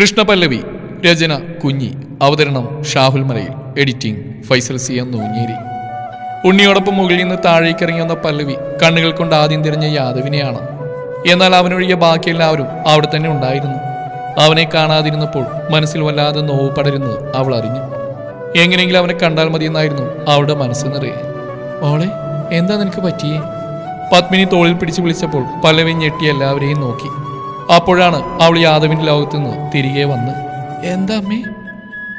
കൃഷ്ണപല്ലവി രചന കുഞ്ഞി അവതരണം Shahul Malayil editing Faisal C M Noonjeri. ഉണ്ണിയോടൊപ്പം മുകളിൽ നിന്ന് താഴേക്ക് ഇറങ്ങി വന്ന പല്ലവി കണ്ണുകൾ കൊണ്ട് ആദ്യം തിരിഞ്ഞ യാദവിനെയാണ്. എന്നാൽ അവനൊഴികെ ബാക്കി എല്ലാവരും അവിടെ തന്നെ ഉണ്ടായിരുന്നു. അവനെ കാണാതിരുന്നപ്പോൾ മനസ്സിൽ വല്ലാതെ നോവ് പടരുന്നത് അവൾ അറിഞ്ഞു. എങ്ങനെയെങ്കിലും അവനെ കണ്ടാൽ മതിയെന്നായിരുന്നു അവളുടെ മനസ്സ് നിറയെ. ഓളെ എന്താ നിനക്ക് പറ്റിയേ? പത്മിനി തോളിൽ പിടിച്ചു വിളിച്ചപ്പോൾ പല്ലവി ഞെട്ടി എല്ലാവരെയും നോക്കി. അപ്പോഴാണ് അവൾ യാദവിന്റെ ലോകത്ത് നിന്ന് തിരികെ വന്ന് എന്താ അമ്മേ?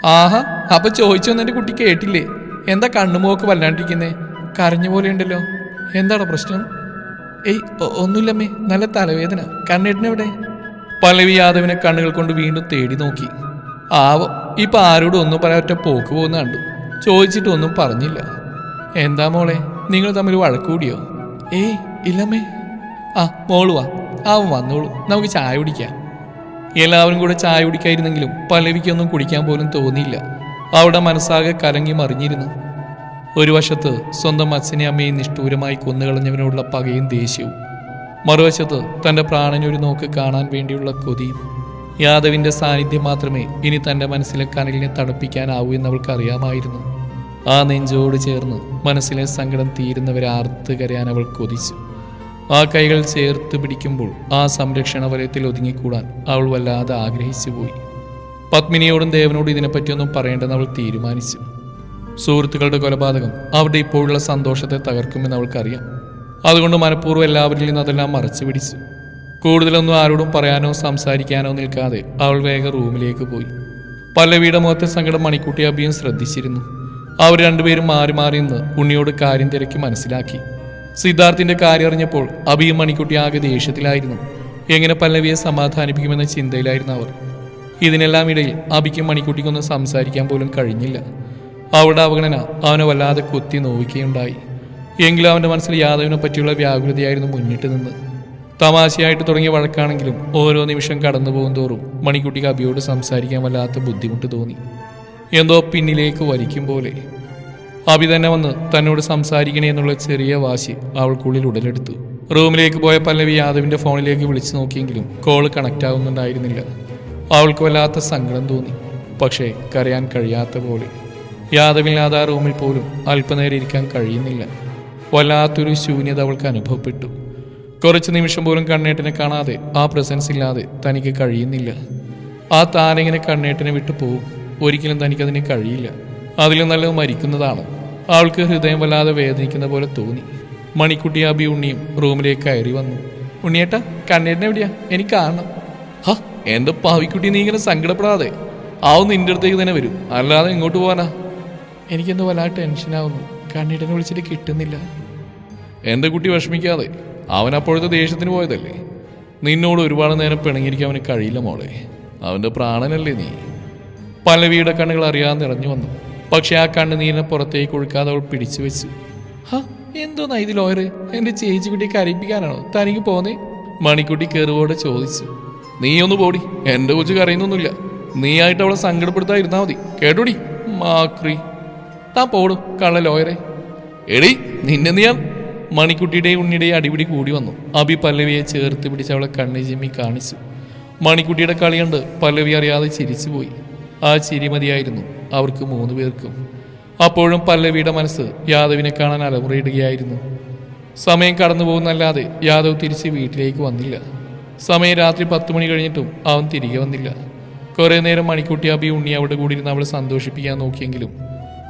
ആഹാ അപ്പൊ ചോദിച്ചൊന്നും എന്റെ കുട്ടി കേട്ടില്ലേ? എന്താ കണ്ണുമോക്ക് വല്ലാണ്ടിരിക്കുന്നേ? കരഞ്ഞ പോലെ ഉണ്ടല്ലോ എന്താണ് പ്രശ്നം? ഏയ് ഒന്നുമില്ലമ്മേ നല്ല തലവേദന. കണ്ണേട്ടനെവിടെ? പല്ലവി യാദവിനെ കണ്ണുകൾ കൊണ്ട് വീണ്ടും തേടി നോക്കി. ആവോ ഇപ്പൊ ആരോടും ഒന്നും പറയാൻ ഒറ്റ പോക്ക് പോകുന്ന കണ്ടു. ചോദിച്ചിട്ടൊന്നും പറഞ്ഞില്ല. എന്താ മോളെ നിങ്ങൾ തമ്മിൽ വഴക്കൂടിയോ ഏയ് ഇല്ലമ്മേ. ആ മോളുവാ അവൻ വന്നോളൂ. നമുക്ക് ചായ കുടിക്കാം. എല്ലാവരും കൂടെ ചായ കുടിക്കായിരുന്നെങ്കിലും പലവിക്കൊന്നും കുടിക്കാൻ പോലും തോന്നിയില്ല. അവിടെ മനസ്സാകെ കലങ്ങി മറിഞ്ഞിരുന്നു. ഒരു വശത്ത് സ്വന്തം അച്ഛനെ അമ്മയും നിഷ്ഠൂരമായി കൊന്നുകളഞ്ഞവനോടുള്ള പകയും ദേഷ്യവും. മറുവശത്ത് തന്റെ പ്രാണനൊരു നോക്ക് കാണാൻ വേണ്ടിയുള്ള കൊതിയും. യാദവിന്റെ സാന്നിധ്യം മാത്രമേ ഇനി തന്റെ മനസ്സിലെ കനലിനെ തണുപ്പിക്കാനാവൂ എന്നവൾക്ക് അറിയാമായിരുന്നു ആ നെഞ്ചോട് ചേർന്ന് മനസ്സിലെ സങ്കടം തീരുന്നവരെ ആർത്ത് കരയാൻ അവൾ കൊതിച്ചു. ആ കൈകൾ ചേർത്ത് പിടിക്കുമ്പോൾ ആ സംരക്ഷണ വലയത്തിൽ ഒതുങ്ങിക്കൂടാൻ അവൾ വല്ലാതെ ആഗ്രഹിച്ചു പോയി. പത്മിനിയോടും ദേവനോടും ഇതിനെപ്പറ്റിയൊന്നും പറയേണ്ടെന്ന് അവൾ തീരുമാനിച്ചു. സുഹൃത്തുക്കളുടെ കൊലപാതകം അവരുടെ ഇപ്പോഴുള്ള സന്തോഷത്തെ തകർക്കുമെന്ന് അവൾക്കറിയാം. അതുകൊണ്ട് മനഃപൂർവം എല്ലാവരിൽ നിന്ന് അതെല്ലാം മറച്ചു പിടിച്ചു. കൂടുതലൊന്നും ആരോടും പറയാനോ സംസാരിക്കാനോ നിൽക്കാതെ അവൾ വേഗം റൂമിലേക്ക് പോയി. പല്ലവിയുടെ മുഖത്തെ സങ്കടം മണിക്കുട്ടി അബിയും ശ്രദ്ധിച്ചിരുന്നു. അവർ രണ്ടുപേരും മാറി മാറി നിന്ന് ഉണ്ണിയോട് കാര്യം തിരക്കി മനസ്സിലാക്കി. സിദ്ധാർത്ഥിന്റെ കാര്യം അറിഞ്ഞപ്പോൾ അബിയും മണിക്കുട്ടി ആകെ ദേഷ്യത്തിലായിരുന്നു. എങ്ങനെ പല്ലവിയെ സമാധാനിപ്പിക്കുമെന്ന ചിന്തയിലായിരുന്നു അവർ. ഇതിനെല്ലാം ഇടയിൽ അബിക്കും മണിക്കുട്ടിക്കൊന്നും സംസാരിക്കാൻ പോലും കഴിഞ്ഞില്ല. അവളുടെ അവഗണന അവനെ വല്ലാതെ കുത്തി നോവിക്കുകയുണ്ടായി. എങ്കിലും അവന്റെ മനസ്സിൽ യാദവിനെ പറ്റിയുള്ള വ്യാകുലതയായിരുന്നു മുന്നിട്ട് നിന്ന്. തമാശയായിട്ട് തുടങ്ങിയ വഴക്കാണെങ്കിലും ഓരോ നിമിഷം കടന്നു പോകും തോറും മണിക്കുട്ടിക്ക് അബിയോട് സംസാരിക്കാൻ വല്ലാത്ത ബുദ്ധിമുട്ട് തോന്നി. എന്തോ പിന്നിലേക്ക് വലിക്കും പോലെ അബി തന്നെ വന്ന് തന്നോട് സംസാരിക്കണേ എന്നുള്ള ചെറിയ വാശി അവൾക്കുള്ളിൽ ഉടലെടുത്തു. റൂമിലേക്ക് പോയ പല്ലവി യാദവിന്റെ ഫോണിലേക്ക് വിളിച്ചു നോക്കിയെങ്കിലും കോൾ കണക്ട് ആവുന്നുണ്ടായിരുന്നില്ല. അവൾക്ക് വല്ലാത്ത സങ്കടം തോന്നി. പക്ഷേ കരയാൻ കഴിയാത്ത പോലെ. യാദവില്ലാതെ ആ റൂമിൽ പോലും അല്പനേരം ഇരിക്കാൻ കഴിയുന്നില്ല. വല്ലാത്തൊരു ശൂന്യത അവൾക്ക് അനുഭവപ്പെട്ടു. കുറച്ച് നിമിഷം പോലും കണ്ണേട്ടനെ കാണാതെ ആ പ്രസൻസ് ഇല്ലാതെ തനിക്ക് കഴിയുന്നില്ല. ആ താനെങ്ങനെ കണ്ണേട്ടനെ വിട്ടു പോകും? ഒരിക്കലും തനിക്കതിന് കഴിയില്ല. അതിലും നല്ലത് മരിക്കുന്നതാണ്. അവൾക്ക് ഹൃദയം വല്ലാതെ വേദനിക്കുന്ന പോലെ തോന്നി. മണിക്കുട്ടി അബി ഉണ്ണിയും റൂമിലേക്ക് കയറി വന്നു. ഉണ്ണിയേട്ട കണ്ണേട്ടനെ എവിടെയാ? എനിക്ക് കാണണം. ഹാ എന്റെ പാവിക്കുട്ടി നീ ഇങ്ങനെ സങ്കടപ്പെടാതെ. ആവും നിന്റെ അടുത്തേക്ക് തന്നെ വരും. അല്ലാതെ ഇങ്ങോട്ട് പോവാനാ. എനിക്കെന്തോ വല്ലാതെ ടെൻഷനാവുന്നു കണ്ണീട്ടനെ വിളിച്ചിട്ട് കിട്ടുന്നില്ല. എന്റെ കുട്ടി വിഷമിക്കാതെ. അവൻ അപ്പോഴത്തെ ദേഷ്യത്തിന് പോയതല്ലേ. നിന്നോട് ഒരുപാട് നേരം പിണങ്ങിയിരിക്കാൻ അവന് കഴിയില്ല മോളെ. അവന്റെ പ്രാണനല്ലേ നീ. പലവിയുടെ കണ്ണുകൾ അറിയാതെ നിറഞ്ഞു വന്നു. പക്ഷെ ആ കണ്ണുനീരിനെ പുറത്തേക്ക് ഒഴുക്കാതെ അവൾ പിടിച്ചു വെച്ചു. ഹാ എന്തോന്നാ ഇതിൽ ഓയറ് എന്റെ ചേച്ചി കുട്ടിയെ കരയിപ്പിക്കാനാണോ? തനിക്ക് പോന്നേ? മണിക്കുട്ടി കയറുവോടെ ചോദിച്ചു. നീ ഒന്ന് പോടി എന്റെ കൊച്ചു കരയുന്നൊന്നുമില്ല. നീ ആയിട്ട് അവളെ സങ്കടപ്പെടുത്താതിരുന്നാ മതി. കേട്ടോടി മാക്രി. താൻ പോടും കള്ള ലോയറെ. എടി നിന്നെ നീ മണിക്കുട്ടിയുടെയും ഉണ്ണിയുടെയും അടിപിടി കൂടി വന്നു. അബി പല്ലവിയെ ചേർത്ത് പിടിച്ച് അവളെ കണ്ണി കാണിച്ചു. മണിക്കുട്ടിയുടെ കളി കണ്ട് പല്ലവി അറിയാതെ ചിരിച്ചുപോയി. ആ ചിരി മതിയായിരുന്നു അവർക്ക് മൂന്ന് പേർക്കും. അപ്പോഴും പല്ലവിയുടെ മനസ്സ് യാദവിനെ കാണാൻ അലമുറയിടുകയായിരുന്നു. സമയം കടന്നു പോകുന്നല്ലാതെ യാദവ് തിരിച്ച് വീട്ടിലേക്ക് വന്നില്ല. സമയം രാത്രി പത്ത് മണി കഴിഞ്ഞിട്ടും അവൻ തിരികെ വന്നില്ല. കുറേ നേരം മണിക്കുട്ടി അബി ഉണ്ണി അവിടെ കൂടിയിരുന്ന് അവളെ സന്തോഷിപ്പിക്കാൻ നോക്കിയെങ്കിലും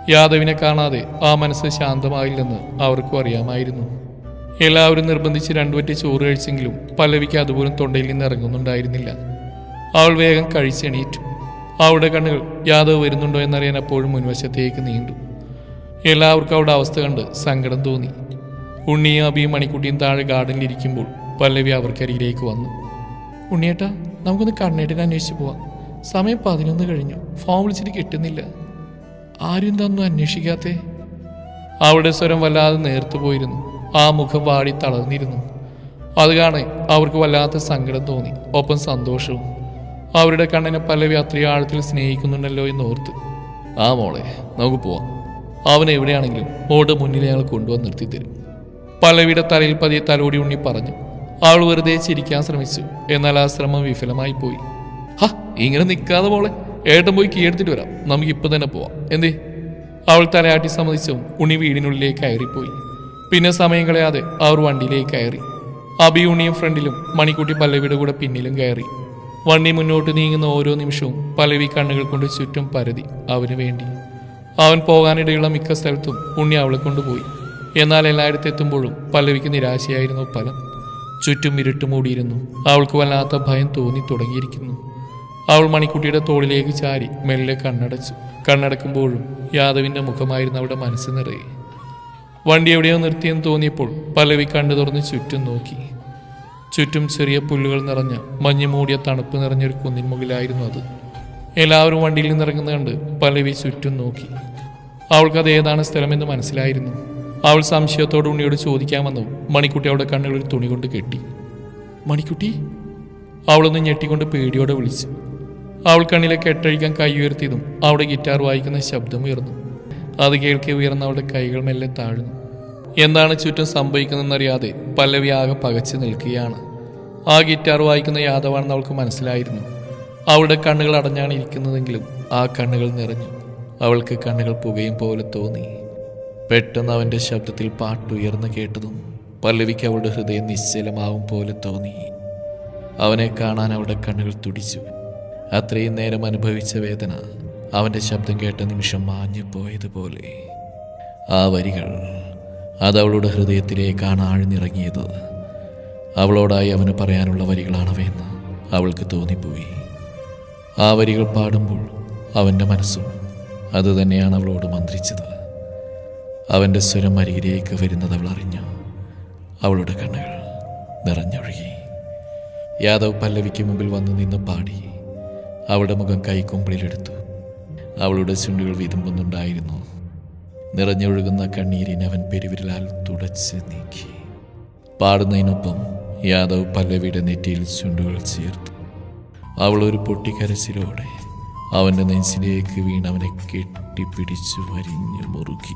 യാദവിനെ കാണാതെ ആ മനസ്സ് ശാന്തമായില്ലെന്ന് അവർക്കും അറിയാമായിരുന്നു. എല്ലാവരും നിർബന്ധിച്ച് രണ്ടുപറ്റി ചോറ് കഴിച്ചെങ്കിലും പല്ലവിക്ക് അതുപോലും തൊണ്ടയിൽ നിന്ന് ഇറങ്ങുന്നുണ്ടായിരുന്നില്ല. അവൾ വേഗം കഴിച്ചെണീറ്റു. അവളുടെ കണ്ണുകൾ യാദവ് വരുന്നുണ്ടോ എന്നറിയാൻ അപ്പോഴും മുൻവശത്തേക്ക് നീണ്ടു. എല്ലാവർക്കും അവളുടെ അവസ്ഥ കണ്ട് സങ്കടം തോന്നി. ഉണ്ണിയും അബിയും മണിക്കുട്ടിയും താഴെ ഗാർഡനിൽ ഇരിക്കുമ്പോൾ പല്ലവി അവർക്കരികിലേക്ക് വന്നു. ഉണ്ണിയേട്ടാ നമുക്കൊന്ന് കണ്ണേട്ടിനെ അന്വേഷിച്ച് പോവാം. സമയം പതിനൊന്ന് കഴിഞ്ഞു. ഫോം വിളിച്ചിട്ട് കിട്ടുന്നില്ല. ആരും തന്നും അന്വേഷിക്കാത്തേ. അവളുടെ സ്വരം വല്ലാതെ നേർത്തു പോയിരുന്നു. ആ മുഖം വാടി തളർന്നിരുന്നു. അത് കാണെ അവർക്ക് വല്ലാത്ത സങ്കടം തോന്നി. ഒപ്പം സന്തോഷവും. അവരുടെ കണ്ണിനെ പല്ലവി അത്രയും ആഴത്തിൽ സ്നേഹിക്കുന്നുണ്ടല്ലോ എന്ന് ഓർത്ത്. ആ മോളെ നമുക്ക് പോവാം. അവൻ എവിടെയാണെങ്കിലും ഓട് മുന്നിൽ അയാൾ കൊണ്ടുവന്ന് നിർത്തിത്തരും. പല്ലവിയുടെ തലയിൽ പതിയെ തലോടി ഉണ്ണി പറഞ്ഞു അവൾ വെറുതെ ചിരിക്കാൻ ശ്രമിച്ചു എന്നാൽ ആ ശ്രമം വിഫലമായി പോയി. ഹാ ഇങ്ങനെ നിൽക്കാതെ മോളെ ഏട്ടൻ പോയി കീ എടുത്തിട്ട് വരാം. നമുക്ക് ഇപ്പം തന്നെ പോവാം. എന്തേ? അവൾ തലയാട്ടി സമ്മതിച്ചും ഉണ്ണി വീടിനുള്ളിലേക്ക് കയറിപ്പോയി. പിന്നെ സമയം കളയാതെ അവർ വണ്ടിയിലേക്ക് കയറി. അബി ഉണ്ണിയും ഫ്രണ്ടിലും മണിക്കുട്ടി പല്ലവിയുടെ കൂടെ പിന്നിലും കയറി. വണ്ടി മുന്നോട്ട് നീങ്ങുന്ന ഓരോ നിമിഷവും പലവി കണ്ണുകൾ കൊണ്ട് ചുറ്റും പരതി അവന് വേണ്ടി. അവൻ പോകാനിടയുള്ള മിക്ക സ്ഥലത്തും ഉണ്ണി അവളെ കൊണ്ടുപോയി. എന്നാൽ എല്ലായിടത്തും എത്തുമ്പോഴും പല്ലവിക്ക് നിരാശയായിരുന്നു ഫലം ചുറ്റും ഇരുട്ട് മൂടിയിരുന്നു. അവൾക്ക് വല്ലാത്ത ഭയം തോന്നി തുടങ്ങിയിരിക്കുന്നു. അവൾ മണിക്കുട്ടിയുടെ തോളിലേക്ക് ചാരി മെല്ലെ കണ്ണടച്ചു. കണ്ണടക്കുമ്പോഴും യാദവിന്റെ മുഖമായിരുന്നു അവളുടെ മനസ്സ് നിറയെ. വണ്ടി എവിടെയോ നിർത്തിയെന്ന് തോന്നിയപ്പോൾ പല്ലവി കണ്ണു തുറന്ന് ചുറ്റും നോക്കി. ചുറ്റും ചെറിയ പുല്ലുകൾ നിറഞ്ഞ മഞ്ഞ് മൂടിയ തണുപ്പ് നിറഞ്ഞൊരു കുന്നിൻ മുകളിലായിരുന്നു അത്. എല്ലാവരും വണ്ടിയിൽ നിന്നിറങ്ങുന്നത് കണ്ട് പലവി ചുറ്റും നോക്കി. അവൾക്കത് ഏതാണ് സ്ഥലമെന്ന് മനസ്സിലായിരുന്നു. അവൾ സംശയത്തോട് ഉണ്ണിയോട് ചോദിക്കാമെന്നും മണിക്കുട്ടി അവളുടെ കണ്ണുകളിൽ തുണി കൊണ്ട് കെട്ടി. മണിക്കുട്ടി? അവളൊന്ന് ഞെട്ടിക്കൊണ്ട് പേടിയോടെ വിളിച്ചു. അവൾ കണ്ണിലെ കെട്ടഴിക്കാൻ കൈ ഉയർത്തിയതും അവിടെ ഗിറ്റാർ വായിക്കുന്ന ശബ്ദം ഉയർന്നു. അത് കേൾക്കെ ഉയർന്ന അവളുടെ കൈകൾ മെല്ലെ താഴ്ന്നു. എന്താണ് ചുറ്റും സംഭവിക്കുന്നതെന്നറിയാതെ പല്ലവി ആകെ പകച്ചു നിൽക്കുകയാണ്. ആ ഗിറ്റാർ വായിക്കുന്ന യാദവാണെന്ന് അവൾക്ക് മനസ്സിലായിരുന്നു. അവളുടെ കണ്ണുകൾ അടഞ്ഞാണ് ഇരിക്കുന്നതെങ്കിലും ആ കണ്ണുകൾ നിറഞ്ഞു. അവൾക്ക് കണ്ണുകൾ പുകയും പോലെ തോന്നി. പെട്ടെന്ന് അവന്റെ ശബ്ദത്തിൽ പാട്ടുയർന്നു കേട്ടതും പല്ലവിക്ക് അവളുടെ ഹൃദയം നിശ്ചലമാവും പോലെ തോന്നി. അവനെ കാണാൻ അവളുടെ കണ്ണുകൾ തുടിച്ചു. അത്രയും നേരം അനുഭവിച്ച വേദന അവന്റെ ശബ്ദം കേട്ട നിമിഷം മാഞ്ഞു പോയതുപോലെ ആ വരികൾ അത് അവളുടെ ഹൃദയത്തിലേക്കാണ് ആഴ്ന്നിറങ്ങിയത്. അവളോടായി അവന് പറയാനുള്ള വരികളാണവയെന്ന് അവൾക്ക് തോന്നിപ്പോയി. ആ വരികൾ പാടുമ്പോൾ അവന്റെ മനസ്സും അതുതന്നെയാണ് അവളോട് മന്ത്രിച്ചത്. അവന്റെ സ്വരം അരികിലേക്ക് വരുന്നത് അവൾ അറിഞ്ഞു. അവളുടെ കണ്ണുകൾ നിറഞ്ഞൊഴുകി. യാദവ് പല്ലവിക്ക് മുമ്പിൽ വന്നു നിന്ന് പാടി. അവളുടെ മുഖം കൈക്കൊമ്പിളിലെടുത്തു. അവളുടെ ചുണ്ടുകൾ വിതുമ്പുന്നുണ്ടായിരുന്നു. നിറഞ്ഞൊഴുകുന്ന കണ്ണീരിനെ അവൻ പെരുവിരലാൽ തുടച്ച് നീക്കി. പാടുന്നതിനൊപ്പം യാദവ് പല്ലവിയുടെ നെറ്റിയിൽ ചുണ്ടുകൾ ചേർത്തു. അവൾ ഒരു പൊട്ടിക്കരച്ചിലോടെ അവന്റെ നെഞ്ചിലേക്ക് വീണ് അവനെ കെട്ടിപ്പിടിച്ചു വരിഞ്ഞു മുറുകി.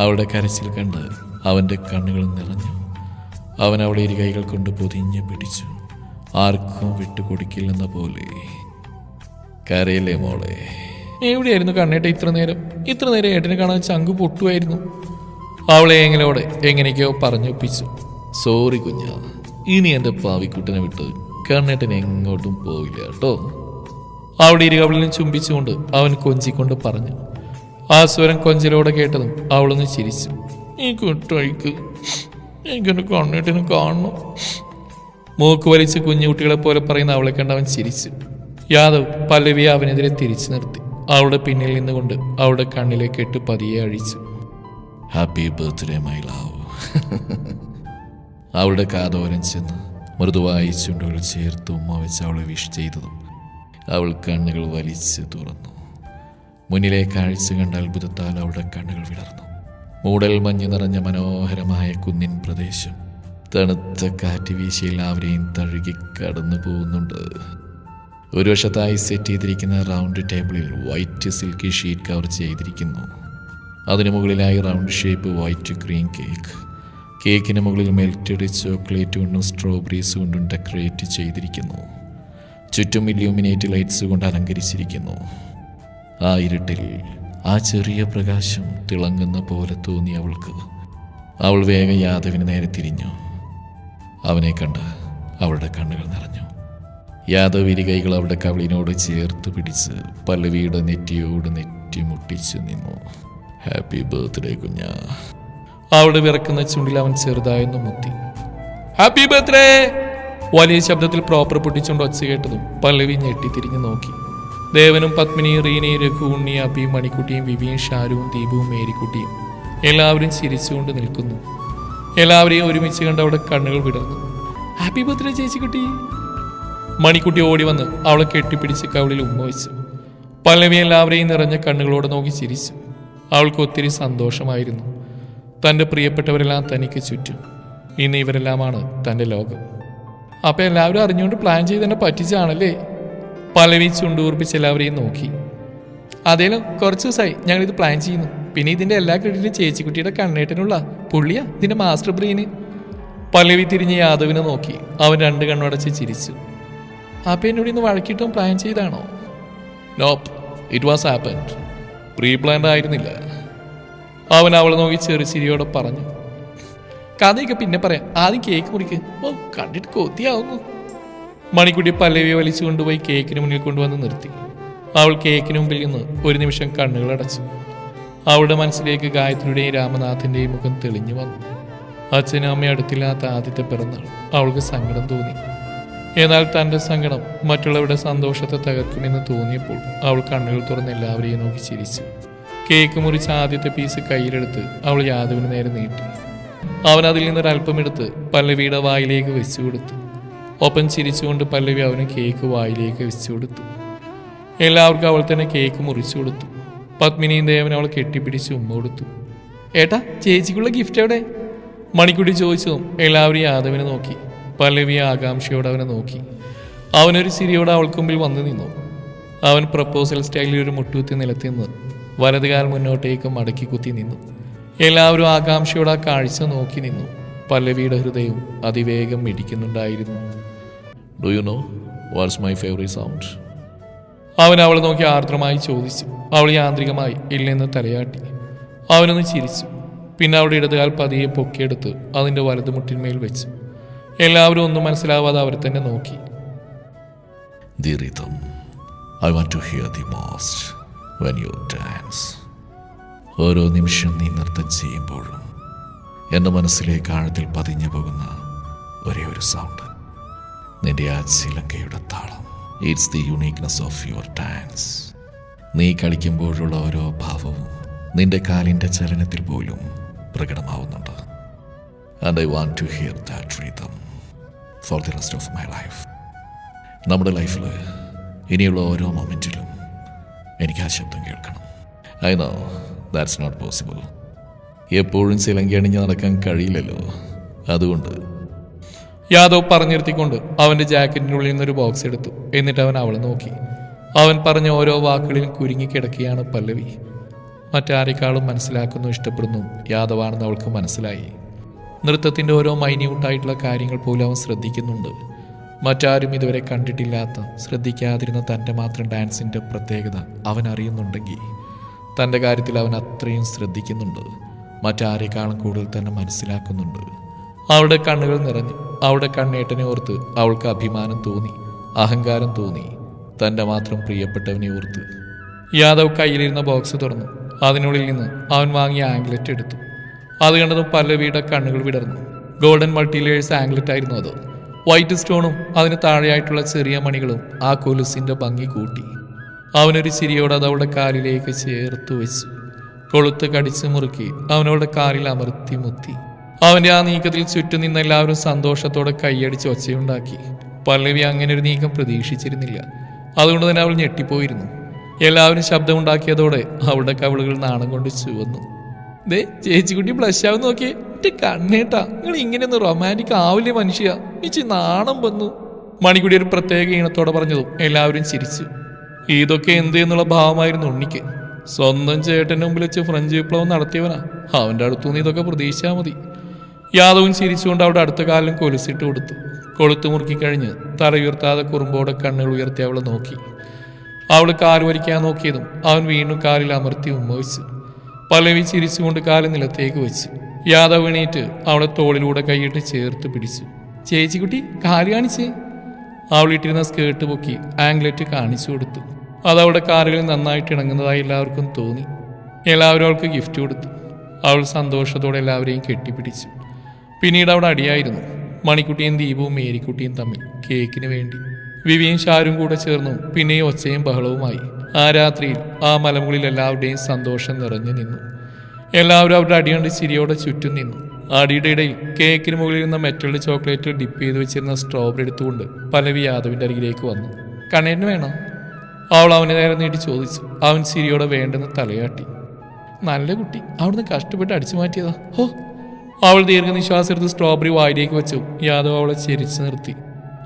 അവളുടെ കരച്ചിൽ കണ്ട് അവന്റെ കണ്ണുകൾ നിറഞ്ഞു. അവൻ അവളെ ഇരു കൈകൾ കൊണ്ട് പൊതിഞ്ഞു പിടിച്ചു. ആർക്കും വിട്ടുകൊടുക്കില്ലെന്ന പോലെ. കരയില്ലേ മോളെ? എവിടെയായിരുന്നു കണ്ണേട്ട ഇത്ര നേരം? ഇത്ര നേരം ഏട്ടനെ കാണാൻ ചങ്കു പൊട്ടുമായിരുന്നു. അവളെ എങ്ങനെയോടെ എങ്ങനെയൊക്കെയോ പറഞ്ഞൊപ്പിച്ചു. സോറി കുഞ്ഞാ. ഇനി എന്റെ പാവിക്കുട്ടനെ വിട്ട് കണ്ണേട്ടൻ എങ്ങോട്ടും പോവില്ല കേട്ടോ. അവിടെ ഇരുകവളിനെ ചുംബിച്ചുകൊണ്ട് അവൻ കൊഞ്ചിക്കൊണ്ട് പറഞ്ഞു. ആ സ്വരം കൊഞ്ചലോടെ കേട്ടതും അവളൊന്ന് ചിരിച്ചു. ഈ കുട്ടഴിക്ക് എനിക്കെന്റെ കണ്ണേട്ടിന് കാണണം? മൂക്ക് വലിച്ച് കുഞ്ഞുകുട്ടികളെ പോലെ പറയുന്ന അവളെ കണ്ട് അവൻ ചിരിച്ചു. യാദവ് പല്ലവിയെ അവനെതിരെ തിരിച്ചു നിർത്തി. അവളുടെ പിന്നിൽ നിന്നുകൊണ്ട് അവളുടെ കണ്ണിലേക്ക് ഇട്ട് പതിയെ അഴിച്ചു. ഹാപ്പി ബർത്ത്ഡേ മൈ ലവ് അവളുടെ കാതോരം ചെന്ന് മൃദുവായി ചുണ്ടുകൾ ചേർത്ത് ഉമ്മ വെച്ച് അവളെ വിഷ് ചെയ്തതും അവൾ കണ്ണുകൾ വലിച്ച് തുറന്നു. മുന്നിലെ കാഴ്ച കണ്ട അത്ഭുതത്താൽ അവളുടെ കണ്ണുകൾ വിടർന്നു. മൂടൽ മഞ്ഞ് നിറഞ്ഞ മനോഹരമായ കുന്നിൻ പ്രദേശം തണുത്ത കാറ്റ് വീശി അവരെയും തഴുകി കടന്നു പോകുന്നുണ്ട് ഒരു വശത്തായി സെറ്റ് ചെയ്തിരിക്കുന്ന റൗണ്ട് ടേബിളിൽ വൈറ്റ് സിൽക്കി ഷീറ്റ് കവർ ചെയ്തിരിക്കുന്നു. അതിന് മുകളിലായി round shape white cream cake കേക്കിന് മുകളിൽ മെൽറ്റഡ് ചോക്ലേറ്റ് കൊണ്ടും സ്ട്രോബെറീസ് കൊണ്ടും ഡെക്കറേറ്റ് ചെയ്തിരിക്കുന്നു. ചുറ്റും ഇല്യൂമിനേറ്റ് ലൈറ്റ്സ് കൊണ്ട് അലങ്കരിച്ചിരിക്കുന്നു. ആ ഇരുട്ടിൽ ആ ചെറിയ പ്രകാശം തിളങ്ങുന്ന പോലെ തോന്നി അവൾക്ക്. അവൾ വേഗം യാദവിന് നേരെ തിരിഞ്ഞു. അവനെ കണ്ട് അവളുടെ കണ്ണുകൾ നിറഞ്ഞു. യാദവ് ഇരു കൈകൾ അവളുടെ കവിളിനോട് ചേർത്ത് പിടിച്ച് പല്ലവിയുടെ നെറ്റിയോട് നെറ്റി മുട്ടിച്ചു നിന്നു. ഹാപ്പി ബർത്ത്ഡേ കുഞ്ഞ. അവളുടെ വിറക്കുന്ന ചുണ്ടിൽ അവൻ ചെറുതായൊന്ന് മുത്തി. ഹാപ്പി ബർത്ത്ഡേ വലിയ ശബ്ദത്തിൽ പ്രോപ്പർ പൊട്ടിച്ചുകൊണ്ട് ഒച്ച കേട്ടതും പല്ലവി ഞെട്ടി തിരിഞ്ഞു നോക്കി. ദേവനും പത്മിനിയും റീനയും രഘു ഉണ്ണി അബിയും മണിക്കുട്ടിയും വിവിയും ഷാരുവും ദീപുവും മേരിക്കുട്ടിയും എല്ലാവരും ചിരിച്ചുകൊണ്ട് നിൽക്കുന്നു. എല്ലാവരെയും ഒരുമിച്ച് കണ്ട് അവിടെ കണ്ണുകൾ വിടർന്നു. ഹാപ്പി ബർത്ത്ഡേ ചേച്ചിക്കുട്ടി. മണിക്കുട്ടി ഓടി വന്ന് അവളെ കെട്ടിപ്പിടിച്ച് കവിളിൽ ഉമ്മ വെച്ചു പല്ലവി എല്ലാവരെയും നിറഞ്ഞ കണ്ണുകളോടെ നോക്കി ചിരിച്ചു. അവൾക്ക് ഒത്തിരി സന്തോഷമായിരുന്നു. തന്റെ പ്രിയപ്പെട്ടവരെല്ലാം തനിക്ക് ചുറ്റും. ഇന്ന് ഇവരെല്ലാമാണ് തന്റെ ലോകം. അപ്പം എല്ലാവരും അറിഞ്ഞുകൊണ്ട് പ്ലാൻ ചെയ്ത് തന്നെ പറ്റിച്ചാണല്ലേ പല്ലവി ചുണ്ടൂർപ്പിച്ച് എല്ലാവരെയും നോക്കി. അതേലോ കുറച്ച് ദിവസമായി ഞങ്ങളിത് പ്ലാൻ ചെയ്യുന്നു. പിന്നെ ഇതിന്റെ എല്ലാ ക്രെഡിറ്റും ചേച്ചിക്കുട്ടിയുടെ കണ്ണേട്ടനുള്ള. പുള്ളിയാ ഇതിന്റെ മാസ്റ്റർ ബ്രെയിന്. പല്ലവി തിരിഞ്ഞ് യാദവിനെ നോക്കി. അവൻ രണ്ട് കണ്ണടച്ച് ചിരിച്ചു. അപ്പം എന്നോട് ഇന്ന് വഴക്കിട്ടും plan ചെയ്താണോ? Nope it was happened pre planned ആയിരുന്നില്ല. അവൻ അവളെ നോക്കി ചെറു ചിരിയോടെ പറഞ്ഞു. കഥയൊക്കെ പിന്നെ പറയാം ആദ്യം കേക്ക് മുറിക്ക്. ഓ കണ്ടിട്ട് കൊത്തിയാവുന്നു മണിക്കുട്ടി പല്ലവിയെ വലിച്ചു കൊണ്ടുപോയി കേക്കിന് മുന്നിൽ കൊണ്ടുവന്ന് നിർത്തി. അവൾ കേക്കിന് മുമ്പിൽ നിന്ന് ഒരു നിമിഷം കണ്ണുകൾ അടച്ചു. അവളുടെ മനസ്സിലേക്ക് ഗായത്രിയുടെയും രാമനാഥന്റെയും മുഖം തെളിഞ്ഞു വന്നു. അച്ഛനും അമ്മയും അടുത്തില്ലാത്ത ആദ്യത്തെ പിറന്നാൾ. അവൾക്ക് സങ്കടം തോന്നി. എന്നാൽ തന്റെ സങ്കടം മറ്റുള്ളവരുടെ സന്തോഷത്തെ തകർക്കുമെന്ന് തോന്നിയപ്പോൾ അവൾ കണ്ണുകൾ തുറന്ന് എല്ലാവരെയും നോക്കി ചിരിച്ചു. കേക്ക് മുറിച്ച ആദ്യത്തെ പീസ് കയ്യിലെടുത്ത് അവൾ യാദവിന് നേരെ നീട്ടി. അവൻ അതിൽ നിന്ന് ഒരല്പമെടുത്ത് പല്ലവിയുടെ വായിലേക്ക് വെച്ചു കൊടുത്തു. ഒപ്പം ചിരിച്ചുകൊണ്ട് പല്ലവി അവന് കേക്ക് വായിലേക്ക് വെച്ചു കൊടുത്തു. എല്ലാവർക്കും അവൾ തന്നെ കേക്ക് മുറിച്ചു കൊടുത്തു. പത്മിനിയും ദേവൻ അവൾ കെട്ടിപ്പിടിച്ച് ഉമ്മ കൊടുത്തു. ഏട്ടാ ചേച്ചിക്കുള്ള ഗിഫ്റ്റ് എവിടെ? മണിക്കുട്ടി ചോദിച്ചതും എല്ലാവരും യാദവിനെ നോക്കി. പല്ലവി ആകാംക്ഷയോടെ അവനെ നോക്കി. അവനൊരു സിരിയോടെ അവൾക്ക് മുമ്പിൽ വന്നു നിന്നു. അവൻ പ്രപ്പോസൽ സ്റ്റൈലിൽ ഒരു മുട്ടുകുത്തി നിലത്തി നിന്ന് വലതുകാൽ മുന്നോട്ടേക്ക് മടക്കി കുത്തി നിന്നു. എല്ലാവരും ആകാംക്ഷയോടെ ആ കാഴ്ച നോക്കി നിന്നു. പല്ലവിയുടെ ഹൃദയം അതിവേഗം മിടിക്കുന്നുണ്ടായിരുന്നു do you know what's my favourite sound അവൻ അവളെ നോക്കി ആർദ്രമായി ചോദിച്ചു. അവൾ യാന്ത്രികമായി ഇല്ലെന്ന് തലയാട്ടി. അവനൊന്ന് ചിരിച്ചു. പിന്നെ അവളുടെ ഇടതുകാൽ പതിയെ പൊക്കിയെടുത്ത് അതിന്റെ വലതുമുട്ടിന്മേൽ വെച്ചു. എല്ലാവരും ഒന്നും മനസ്സിലാവാതെ അവർ തന്നെ നോക്കി. Hear the most when you dance. ഓരോ നിമിഷം നീ നൃത്തം ചെയ്യുമ്പോഴും എന്റെ മനസ്സിലേക്ക് ആഴത്തിൽ പതിഞ്ഞു പോകുന്ന ഒരേ ഒരു സൗണ്ട് നിന്റെ ആ ചിലങ്കയുടെ താളം. It's the uniqueness of your dance നീ കളിക്കുമ്പോഴുള്ള ഓരോ ഭാവവും നിന്റെ കാലിന്റെ ചലനത്തിൽ പോലും പ്രകടമാവുന്നുണ്ട്. And I want to hear that rhythm for the rest of my life നമ്മുടെ ലൈഫിൽ ഇനിയുള്ള ഓരോ മൊമെന്റിലും എനിക്ക് ആ ശബ്ദം കേൾക്കണം. I know that's not possible എപ്പോഴും ചിലങ്കി അണിഞ്ഞ് നടക്കാൻ കഴിയില്ലല്ലോ. അതുകൊണ്ട് യാദവ് പറഞ്ഞിരുത്തിക്കൊണ്ട് അവന്റെ ജാക്കറ്റിനുള്ളിൽ നിന്നൊരു ബോക്സ് എടുത്തു. എന്നിട്ട് അവൻ അവളെ നോക്കി. അവൻ പറഞ്ഞ ഓരോ വാക്കുകളിലും കുരുങ്ങിക്കിടക്കുകയാണ് പല്ലവി. മറ്റാരെക്കാളും മനസ്സിലാക്കുന്നു ഇഷ്ടപ്പെടുന്നു. യാദവാണെന്ന് അവൾക്ക് മനസ്സിലായി. നൃത്തത്തിന്റെ ഓരോ മൈന്യൂട്ടായിട്ടുള്ള കാര്യങ്ങൾ പോലും അവൻ ശ്രദ്ധിക്കുന്നുണ്ട്. മറ്റാരും ഇതുവരെ കണ്ടിട്ടില്ലാത്ത ശ്രദ്ധിക്കാതിരുന്ന തന്റെ മാത്രം ഡാൻസിന്റെ പ്രത്യേകത അവൻ അറിയുന്നുണ്ടെങ്കിൽ തന്റെ കാര്യത്തിൽ അവൻ അത്രയും ശ്രദ്ധിക്കുന്നുണ്ട്. മറ്റാരെക്കാളും കൂടുതൽ തന്നെ മനസ്സിലാക്കുന്നുണ്ട്. അവളുടെ കണ്ണുകൾ നിറഞ്ഞു അവളുടെ കണ്ണേട്ടനെ ഓർത്ത് അവൾക്ക് അഭിമാനം തോന്നി അഹങ്കാരം തോന്നി തന്റെ മാത്രം പ്രിയപ്പെട്ടവനെ ഓർത്ത്. യാദവ് കയ്യിലിരുന്ന ബോക്സ് തുറന്നു അതിനുള്ളിൽ നിന്ന് അവൻ വാങ്ങിയ ആംഗ്ലറ്റ് എടുത്തു. അത് കണ്ടതും പല്ലവിയുടെ കണ്ണുകൾ വിടർന്നു. ഗോൾഡൻ മൾട്ടിലേഴ്സ് ആംഗ്ലറ്റ് ആയിരുന്നു അത്. വൈറ്റ് സ്റ്റോണും അതിന് താഴെയായിട്ടുള്ള ചെറിയ മണികളും ആ കൊലുസിന്റെ ഭംഗി കൂട്ടി. അവനൊരു ചിരിയോടെ അത് അവളുടെ കാലിലേക്ക് ചേർത്ത് വെച്ചു. കൊളുത്ത് കടിച്ചു മുറുക്കി അവനവളുടെ കാലിൽ അമർത്തി മുത്തി. അവന്റെ ആ നീക്കത്തിൽ ചുറ്റും നിന്ന് എല്ലാവരും സന്തോഷത്തോടെ കൈയടിച്ച് ഒച്ചയുണ്ടാക്കി. പല്ലവി അങ്ങനെ ഒരു നീക്കം പ്രതീക്ഷിച്ചിരുന്നില്ല. അതുകൊണ്ട് തന്നെ അവൾ ഞെട്ടിപ്പോയിരുന്നു. എല്ലാവരും ശബ്ദമുണ്ടാക്കിയതോടെ അവളുടെ കവിളുകൾ നാണം കൊണ്ട് ചുവന്നു. ദേ ചേച്ചിക്കുട്ടി ബ്ലഷ് ആവും നോക്കിയേ. എന്റെ കണ്ണേട്ടാ നിങ്ങൾ ഇങ്ങനെയൊന്നും റൊമാന്റിക് ആവില്ലേ മനുഷ്യ? ഇച്ചി നാണം വന്നു. മണിക്കുടി ഒരു പ്രത്യേക ഈണത്തോടെ പറഞ്ഞതും എല്ലാവരും ചിരിച്ചു. ഇതൊക്കെ എന്ത് എന്നുള്ള ഭാവമായിരുന്നു ഉണ്ണിക്ക്. സ്വന്തം ചേട്ടന്റെ മുമ്പിൽ വെച്ച് ഫ്രഞ്ച് വിപ്ലവം നടത്തിയവനാ. അവന്റെ അടുത്തുനിന്ന് ഇതൊക്കെ പ്രതീക്ഷിച്ചാൽ മതി. യാദവും ചിരിച്ചുകൊണ്ട് അവിടെ അടുത്ത കാലം കൊലുസിട്ട് കൊടുത്തു. കൊളുത്തു മുറുക്കിക്കഴിഞ്ഞ് തറയുയർത്താതെ കുറുമ്പോടെ കണ്ണുകൾ ഉയർത്തി അവളെ നോക്കി. അവൾ കാൽ വരിക്കാൻ നോക്കിയതും അവൻ വീണ്ടും കാലിൽ അമർത്തി ഉമ്മവിച്ചു പല്ലവി ചിരിച്ചുകൊണ്ട് കാൽ നിലത്തേക്ക് വെച്ചു യാദവ് എണീറ്റ് അവളെ തോളിലൂടെ കൈയിട്ട് ചേർത്ത് പിടിച്ചു ചേച്ചിക്കുട്ടി കാൽ കാണിച്ചേ. അവൾ ഇട്ടിരുന്ന സ്കേർട്ട് പൊക്കി ആംഗ്ലറ്റ് കാണിച്ചു കൊടുത്തു. അത് അവളുടെ കാലുകളിൽ നന്നായിട്ട് ഇണങ്ങുന്നതായി എല്ലാവർക്കും തോന്നി. എല്ലാവരും അവൾക്ക് ഗിഫ്റ്റ് കൊടുത്തു. അവൾ സന്തോഷത്തോടെ എല്ലാവരെയും കെട്ടിപ്പിടിച്ചു. പിന്നീട് അവിടെ അടിയായിരുന്നു. മണിക്കുട്ടിയും ദീപവും മേരിക്കുട്ടിയും തമ്മിൽ കേക്കിന് വേണ്ടി. വിവിയും ഷാരും കൂടെ ചേർന്നു പിന്നെയും ഒച്ചയും ബഹളവുമായി. ആ രാത്രിയിൽ ആ മലമുകളിൽ എല്ലാവരുടെയും സന്തോഷം നിറഞ്ഞു നിന്നു. എല്ലാവരും അവരുടെ അടിയുണ്ട് ചിരിയോടെ ചുറ്റും നിന്നു. അടിയുടെ ഇടയിൽ കേക്കിന് മുകളിൽ നിന്ന് മെറ്റൽഡ് ചോക്ലേറ്റ് ഡിപ്പ് ചെയ്ത് വെച്ചിരുന്ന സ്ട്രോബെറി എടുത്തുകൊണ്ട് പലവി യാദവിന്റെ അരികിലേക്ക് വന്നു. കണ്ണേന് വേണോ? അവൾ അവനെ നേരെ നീട്ടി ചോദിച്ചു. അവൻ ചിരിയോടെ വേണ്ടെന്ന് തലയാട്ടി. നല്ല കുട്ടി. അവിടുന്ന് കഷ്ടപ്പെട്ട് അടിച്ചു മാറ്റിയതാ. ഹോ. അവൾ ദീർഘനിശ്വാസം എടുത്ത് സ്ട്രോബെറി വായിലേക്ക് വെച്ചു. യാദവ് അവളെ ചിരിച്ചു നിർത്തി.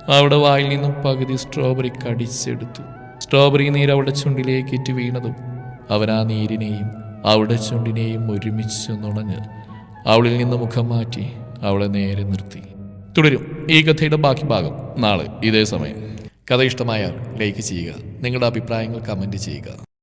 അവളുടെ വായിൽ നിന്നും പകുതി സ്ട്രോബെറി കടിച്ചെടുത്തു. സ്ട്രോബെറി നീര് അവളുടെ ചുണ്ടിലേക്ക് ഇറ്റ് വീണതും അവൻ ആ നീരിനെയും അവളുടെ ചുണ്ടിനെയും ഒരുമിച്ച് നുണഞ്ഞ് അവളിൽ നിന്ന് മുഖം മാറ്റി അവളെ നേരെ നിർത്തി. തുടരും ഈ കഥയുടെ ബാക്കി ഭാഗം നാളെ ഇതേ സമയം. കഥ ഇഷ്ടമായാൽ ലൈക്ക് ചെയ്യുക. നിങ്ങളുടെ അഭിപ്രായങ്ങൾ കമന്റ് ചെയ്യുക.